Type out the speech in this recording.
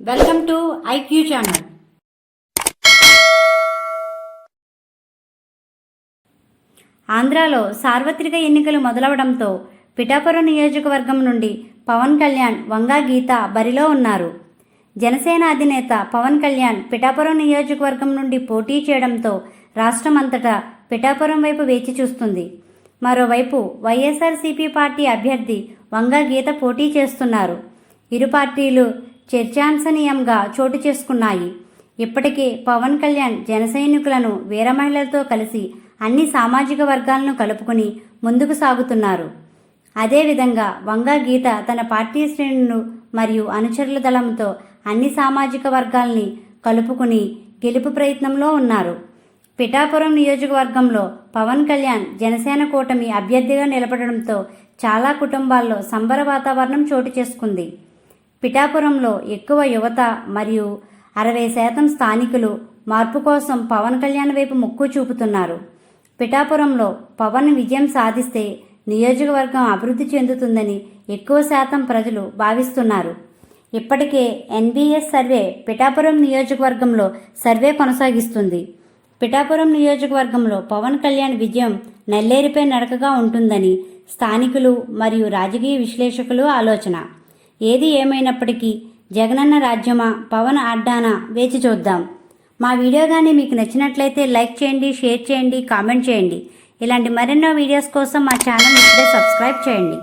Welcome to IQ channel. ఆంధ్రాలో సార్వత్రిక ఎన్నికలు మొదలవడంతో పిఠాపురం నియోజకవర్గం నుండి పవన్ కళ్యాణ్ వంగా గీత బరిలో ఉన్నారు. జనసేన అధినేత పవన్ కళ్యాణ్ పిఠాపురం నియోజకవర్గం నుండి పోటీ చేయడంతో రాష్ట్రమంతటా పిఠాపురం వైపు వేచి చూస్తుంది. మరోవైపు వైఎస్ఆర్సీపీ పార్టీ అభ్యర్థి వంగా గీత పోటీ చేస్తున్నారు. ఇరు పార్టీలు చర్చాంశనీయంగా చోటు చేసుకున్నాయి. ఇప్పటికే పవన్ కళ్యాణ్ జనసైనికులను వీర మహిళలతో కలిసి అన్ని సామాజిక వర్గాలను కలుపుకుని ముందుకు సాగుతున్నారు. అదేవిధంగా వంగా గీత తన పార్టీ శ్రేణులు మరియు అనుచరుల దళంతో అన్ని సామాజిక వర్గాల్ని కలుపుకుని గెలుపు ప్రయత్నంలో ఉన్నారు. పిఠాపురం నియోజకవర్గంలో పవన్ కళ్యాణ్ జనసేన కూటమి అభ్యర్థిగా నిలబడడంతో చాలా కుటుంబాల్లో సంబర వాతావరణం చోటు చేసుకుంది. పిఠాపురంలో ఎక్కువ యువత మరియు అరవై శాతం స్థానికులు మార్పు కోసం పవన్ కళ్యాణ్ వైపు మొక్కు చూపుతున్నారు. పిఠాపురంలో పవన్ విజయం సాధిస్తే నియోజకవర్గం అభివృద్ధి చెందుతుందని ఎక్కువ శాతం ప్రజలు భావిస్తున్నారు. ఇప్పటికే ఎన్బిఎస్ సర్వే పిఠాపురం నియోజకవర్గంలో సర్వే కొనసాగిస్తుంది. పిఠాపురం నియోజకవర్గంలో పవన్ కళ్యాణ్ విజయం నల్లేరిపై నడకగా ఉంటుందని స్థానికులు మరియు రాజకీయ విశ్లేషకులు ఆలోచన. ఏది ఏమైనప్పటికీ జగనన్న రాజ్యమా పవన్ అడ్డానా వేచి చూద్దాం. మా వీడియో కానీ మీకు నచ్చినట్లయితే లైక్ చేయండి షేర్ చేయండి కామెంట్ చేయండి. ఇలాంటి మరెన్నో వీడియోస్ కోసం మా ఛానల్ ఇప్పుడే సబ్స్క్రైబ్ చేయండి.